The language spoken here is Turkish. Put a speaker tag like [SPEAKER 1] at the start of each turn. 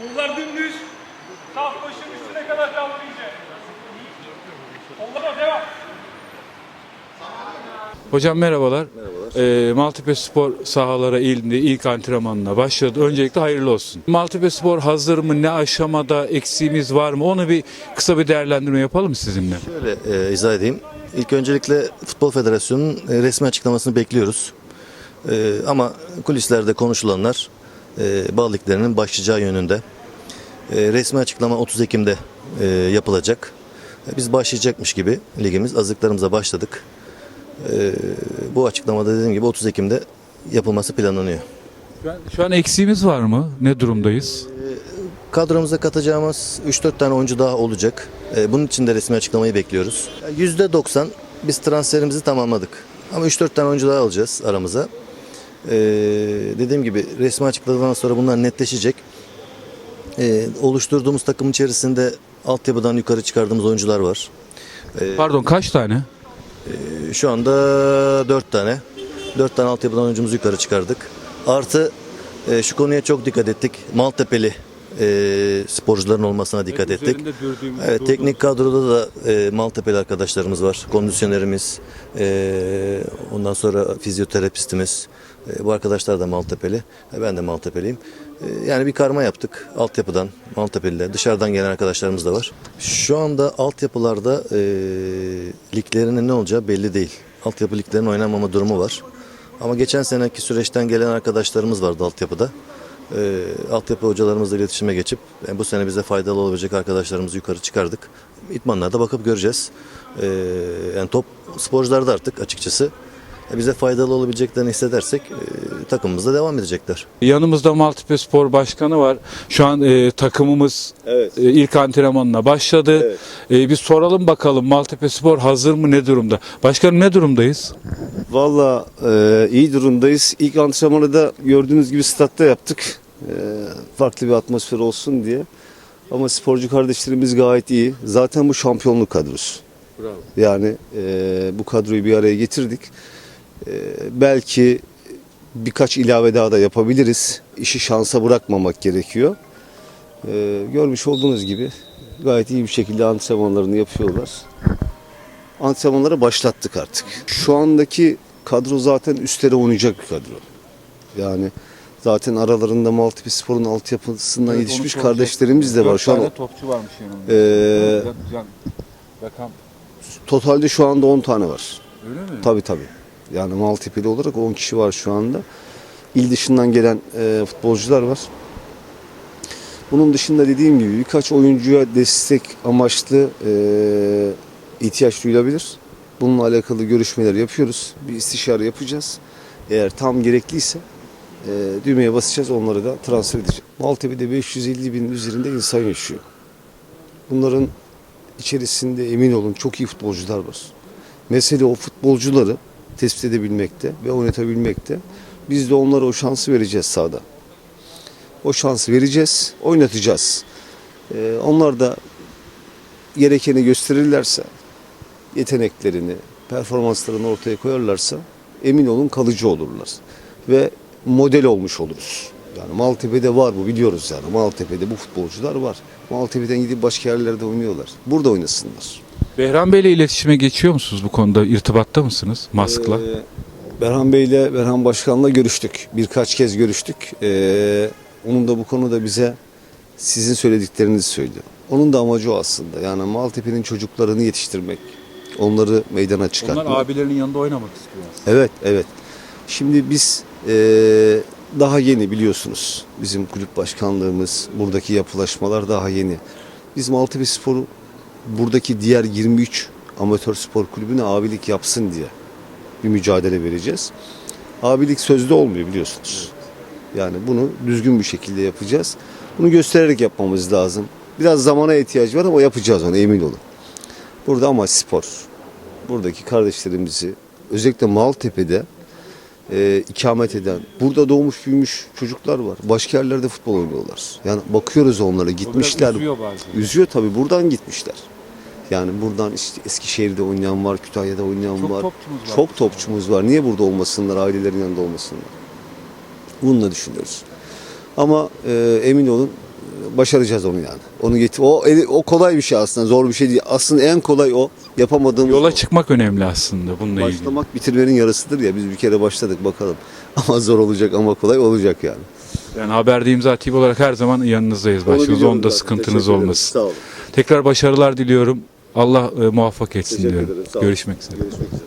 [SPEAKER 1] Kollar dümdüz. Sağ başın üstüne kadar kaldı iyice. Kollara devam.
[SPEAKER 2] Hocam merhabalar. Merhabalar. Maltepe Spor sahalara ilindi ilk antrenmanına başladı. Öncelikle hayırlı olsun. Maltepe Spor hazır mı? Ne aşamada? Eksiğimiz var mı? Onu bir kısa bir değerlendirme yapalım sizinle?
[SPEAKER 3] Şöyle e, izah edeyim. İlk öncelikle Futbol Federasyonu'nun e, resmi açıklamasını bekliyoruz. E, ama kulislerde konuşulanlar e, bal liglerinin başlayacağı yönünde. E, resmi açıklama 30 Ekim'de e, yapılacak. E, biz başlayacakmış gibi ligimiz hazırlıklarımıza başladık. E, bu açıklamada dediğim gibi 30 Ekim'de yapılması planlanıyor.
[SPEAKER 2] Şu an, şu an eksiğimiz var mı? Ne durumdayız?
[SPEAKER 3] Kadromuza katacağımız 3-4 tane oyuncu daha olacak. Bunun için de resmi açıklamayı bekliyoruz. %90 biz transferimizi tamamladık. Ama 3-4 tane oyuncu daha alacağız aramıza. Ee, dediğim gibi resmi açıkladıktan sonra bunlar netleşecek. Ee, oluşturduğumuz takım içerisinde altyapıdan yukarı çıkardığımız oyuncular var.
[SPEAKER 2] Pardon kaç tane?
[SPEAKER 3] Ee, Şu anda 4 tane. 4 tane altyapıdan oyuncumuzu yukarı çıkardık. Artı e, şu konuya çok dikkat ettik. Maltepeli e, sporcuların olmasına dikkat ettik. Evet teknik kadroda da e, Maltepe'li arkadaşlarımız var. Kondisyonerimiz, e, ondan sonra fizyoterapistimiz. E, bu arkadaşlar da Maltepe'li. E, ben de Maltepe'liyim. E, yani bir karma yaptık altyapıdan, Maltepe'liler. Dışarıdan gelen arkadaşlarımız da var. Şu anda altyapılarda e, liglerinin ne olacağı belli değil. Altyapı liglerinin oynanmama durumu var. Ama geçen seneki süreçten gelen arkadaşlarımız vardı altyapıda. E, altyapı hocalarımızla iletişime geçip yani bu sene bize faydalı olabilecek arkadaşlarımızı yukarı çıkardık. İtmanlarda bakıp göreceğiz. E, yani top sporcularda artık açıkçası e, bize faydalı olabileceklerini hissedersek e, takımımızda devam edecekler.
[SPEAKER 2] Yanımızda Maltepe Spor Başkanı var. Şu an e, takımımız
[SPEAKER 4] Evet.
[SPEAKER 2] e, ilk antrenmanına başladı.
[SPEAKER 4] Evet.
[SPEAKER 2] E, bir soralım bakalım Maltepe Spor hazır mı? Ne durumda? Başkanım ne durumdayız?
[SPEAKER 4] Valla e, iyi durumdayız. İlk antrenmanı da gördüğünüz gibi statta yaptık. E, farklı bir atmosfer olsun diye. Ama sporcu kardeşlerimiz gayet iyi. Zaten bu şampiyonluk kadrosu.
[SPEAKER 2] Bravo.
[SPEAKER 4] Yani e, bu kadroyu bir araya getirdik. E, belki birkaç ilave daha da yapabiliriz. İşi şansa bırakmamak gerekiyor. E, görmüş olduğunuz gibi gayet iyi bir şekilde antrenmanlarını yapıyorlar. Antrenmanlara başlattık artık. Şu andaki kadro zaten üstlere oynayacak bir kadro. Yani zaten aralarında Maltepe Spor'un altyapısından yetişmiş kardeşlerimiz de var. Şu an
[SPEAKER 2] topçu varmış yanımda.
[SPEAKER 4] Ee,
[SPEAKER 2] Rakam
[SPEAKER 4] totalde şu anda 10 tane var.
[SPEAKER 2] öyle mi?
[SPEAKER 4] Tabii tabii. Yani Maltepe'li olarak 10 kişi var şu anda. İl dışından gelen e, futbolcular var. Bunun dışında dediğim gibi birkaç oyuncuya destek amaçlı e, ihtiyaç duyulabilir. Bununla alakalı görüşmeler yapıyoruz. Bir istişare yapacağız. Eğer tam gerekliyse e, düğmeye basacağız onları da transfer edeceğiz. Maltepe'de 550 bin üzerinde insan yaşıyor. Bunların içerisinde emin olun çok iyi futbolcular var. Mesele o futbolcuları tespit edebilmekte ve oynatabilmekte. Biz de onlara o şansı vereceğiz sahada. O şansı vereceğiz, oynatacağız. Ee, onlar da gerekeni gösterirlerse, yeteneklerini, performanslarını ortaya koyarlarsa emin olun kalıcı olurlar. Ve model olmuş oluruz. Yani Maltepe'de var bu biliyoruz yani. Maltepe'de bu futbolcular var. Maltepe'den gidip başka yerlerde oynuyorlar. Burada oynasınlar.
[SPEAKER 2] Behram Bey ile iletişime geçiyor musunuz bu konuda? İrtibatta mısınız Mask'la?
[SPEAKER 4] Ee, Berhan Bey'le, Berhan Başkan'la görüştük. Birkaç kez görüştük. Ee, onun da bu konuda bize sizin söylediklerinizi söylüyor. Onun da amacı o aslında. Yani Maltepe'nin çocuklarını yetiştirmek. Onları meydana çıkartmak.
[SPEAKER 2] Onlar abilerinin yanında oynamak istiyor.
[SPEAKER 4] Evet, evet. Şimdi biz eee, daha yeni biliyorsunuz. Bizim kulüp başkanlığımız, buradaki yapılaşmalar daha yeni. Biz Maltepe Spor'u buradaki diğer 23 amatör spor kulübüne abilik yapsın diye bir mücadele vereceğiz. Abilik sözde olmuyor biliyorsunuz. Yani bunu düzgün bir şekilde yapacağız. Bunu göstererek yapmamız lazım. Biraz zamana ihtiyaç var ama yapacağız onu emin olun. Burada ama spor. Buradaki kardeşlerimizi özellikle Maltepe'de e, ikamet eden, burada doğmuş büyümüş çocuklar var. Başka yerlerde futbol oynuyorlar. Yani bakıyoruz onlara gitmişler.
[SPEAKER 2] üzüyor bazen.
[SPEAKER 4] Üzüyor tabii buradan gitmişler. Yani buradan işte Eskişehir'de oynayan var, Kütahya'da oynayan
[SPEAKER 2] Çok
[SPEAKER 4] var.
[SPEAKER 2] topçumuz var.
[SPEAKER 4] Çok topçumuz var. Niye burada olmasınlar, ailelerin yanında olmasınlar? Bunu da düşünüyoruz. Ama e, emin olun başaracağız onu yani. Onu getir. O o kolay bir şey aslında. Zor bir şey değil. Aslında en kolay o. Yapamadığımız
[SPEAKER 2] Yola
[SPEAKER 4] o.
[SPEAKER 2] çıkmak önemli aslında bununla ilgili.
[SPEAKER 4] Başlamak bitirmenin yarısıdır ya. Biz bir kere başladık bakalım. Ama zor olacak ama kolay olacak yani.
[SPEAKER 2] Yani haberde imza TV olarak her zaman yanınızdayız. Başınız onda sıkıntınız olmasın.
[SPEAKER 4] Sağ olun.
[SPEAKER 2] Tekrar başarılar diliyorum. Allah e, muvaffak etsin
[SPEAKER 4] Teşekkür
[SPEAKER 2] diyorum.
[SPEAKER 4] ederim.
[SPEAKER 2] Görüşmek üzere.
[SPEAKER 4] Görüşmek üzere.